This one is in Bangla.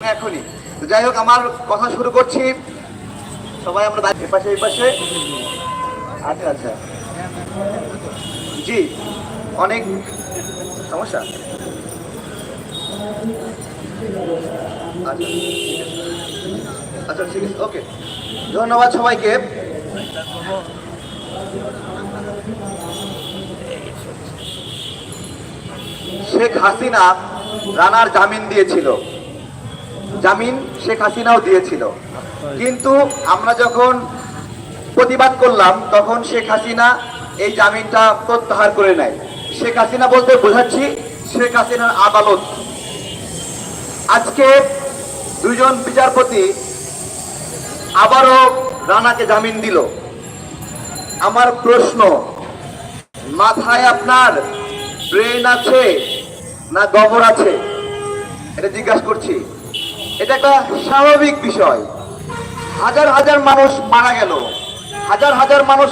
এখনই। যাই হোক, আমার কথা শুরু করছি। সবাই আমরা দাঁড়িয়ে- পাশে এই পাশে আচ্ছা আচ্ছা। জি, অনেক সমস্যা। আচ্ছা। আচ্ছা ঠিক আছে, ওকে। ধন্যবাদ সবাইকে। শেখ হাসিনা রানার জামিন দিয়েছিল। জামিন শেখ হাসিনাও দিয়েছিল। কিন্তু আমরা যখন প্রতিবাদ করলাম, তখন শেখ হাসিনা এই জামিনটা প্রত্যাহার করে নেয়। শেখ হাসিনা বলতে বোঝাচ্ছি, শেখ হাসিনার আদালত। আজকে দুজন বিচারপতি আবারও রানাকে জামিন দিল। আমার প্রশ্ন, মাথায় আপনার ব্রেন আছে না গবর আছে? এটা জিজ্ঞাসা করছি। এটা একটা স্বাভাবিক বিষয়। হাজার হাজার মানুষ মারা গেল। হাজার হাজার মানুষ